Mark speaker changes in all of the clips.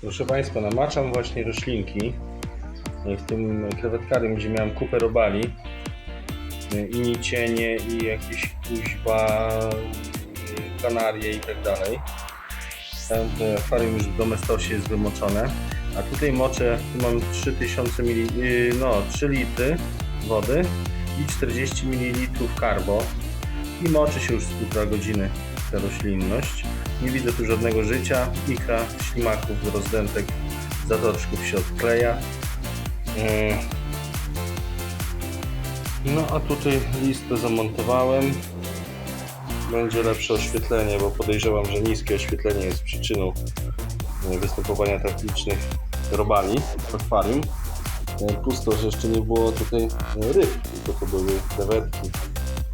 Speaker 1: Proszę Państwa, namaczam właśnie roślinki w tym krewetkarium, gdzie miałem kupę robali i nicienie i jakieś kuźba, kanarie i tak dalej. To akwarium już w domestosie jest wymoczone. A tutaj moczę, mam 3000 ml, y, no 3 litry wody i 40 ml karbo i moczy się już z półtora godziny roślinność. Nie widzę tu żadnego życia, icha, ślimaków, rozdętek, zatoczków się odkleja. Yy. No a tutaj listę zamontowałem. Będzie lepsze oświetlenie, bo podejrzewam, że niskie oświetlenie jest przyczyną yy, występowania tak licznych robali w akwarium. Yy, Pusto, że jeszcze nie było tutaj yy, ryb, tylko to były krewetki,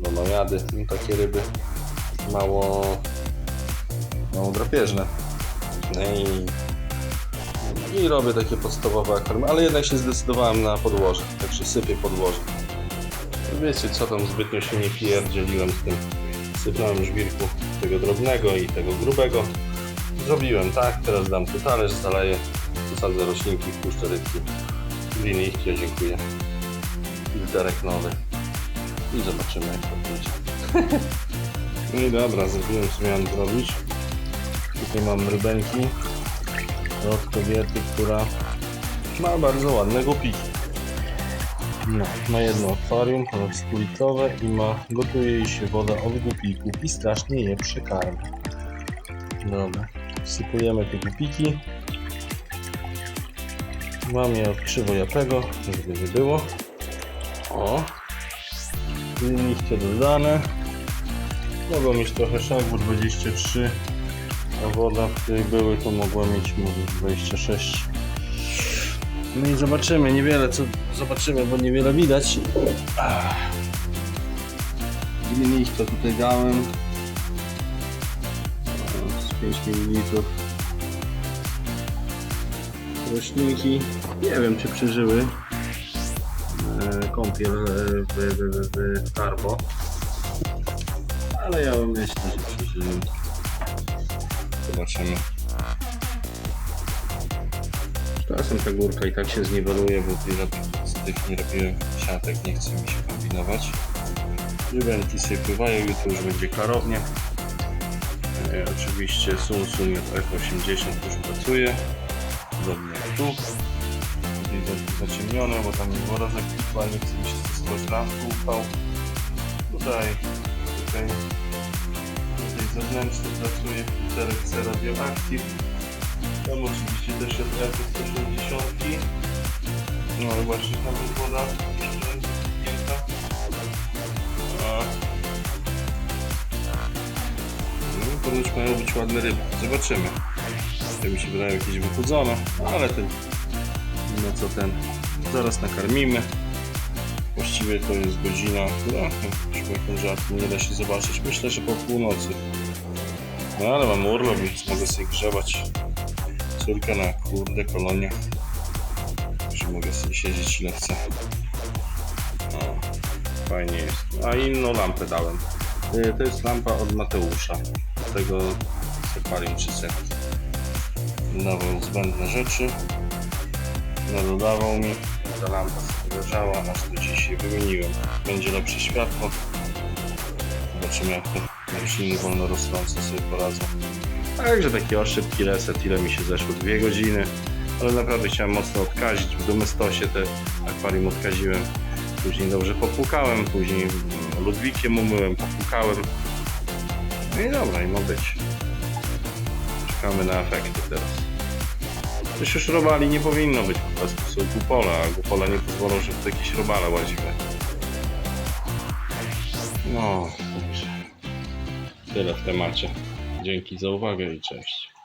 Speaker 1: lonojady, no takie ryby mało, mało drapieżne. No i, I robię takie podstawowe akwarium, ale jednak się zdecydowałem na podłoże, także sypię podłoże. Wiecie co tam zbytnio się nie pierdzieliłem z tym. Sypnąłem żwirku tego drobnego i tego grubego. Zrobiłem tak, teraz dam tu talerz, zaleję, wysadzę roślinki, wpuszczę rybki. Gliny ich dziękuję. Filterek nowy. I zobaczymy jak to pójdzie. No i dobra, zrobiłem co miałem zrobić. Tutaj mam rybenki od kobiety, która ma bardzo ładne gupiki. No, ma jedno akwarium, ponad 100 litrowe i ma, gotuje jej się woda od gupików i strasznie je przekarmi. Dobra, wsypujemy te gupiki. Mam je od krzywojapego, żeby nie było. O, liście dodane. Mogą mieć trochę bo 23, a woda, w której były, to mogła mieć może 26. No i zobaczymy, niewiele co zobaczymy, bo niewiele widać. Ile liścia tutaj dałem? Z 5 ml. Roślinki, nie wiem czy przeżyły e, kąpiel e, w, w, w, w. Ale ja myślę, że przeżyłem. Zobaczymy. Czasem ta górka i tak się zniweluje, bo z tych nie robiłem siatek, nie chce mi się kombinować. Żywenki sobie pływają, jutro już będzie klarownie. E, oczywiście Samsung F80 już pracuje, podobnie jak tu. Za- zaciemnione, bo tam jest woda zakwitła, nie chce mi się stosować lampy upał. Tutaj, tutaj, tutaj zewnętrzny pracuje filterek C Radioactive. Tam oczywiście też jest F180. No ale właśnie tam jest woda jeszcze piękna. A. No, ponoć mają być ładne ryby. Zobaczymy. To mi się wydaje jakieś wychudzone, ale ten no co ten. Zaraz nakarmimy. Właściwie to jest godzina, która śmiechem żartem nie da się zobaczyć. Myślę, że po północy. No ale mam urlop, więc mogę sobie grzebać. Córka na kurde kolonie. Że mogę sobie siedzieć ile chcę. O, fajnie jest. A inną lampę dałem. Y, To jest lampa od Mateusza. Tego Sekwarium 300. Dawał zbędne rzeczy. Nadodawał mi. Ta lampa leżała, aż do dzisiaj wymieniłem. Będzie lepsze światło. Zobaczymy jak te rośliny wolno rosnące sobie poradzą. Także taki szybki reset, ile mi się zeszło? Dwie godziny. Ale naprawdę chciałem mocno odkazić. W domestosie te akwarium odkaziłem. Później dobrze popłukałem, później mm, Ludwikiem umyłem, popłukałem. No i dobra, i ma być. Czekamy na efekty teraz. Też już robali nie powinno być po prostu, są kupola, a kupola nie pozwolą, żeby to jakieś robale łaziły. No, dobrze. Tyle w temacie. Dzięki za uwagę i cześć.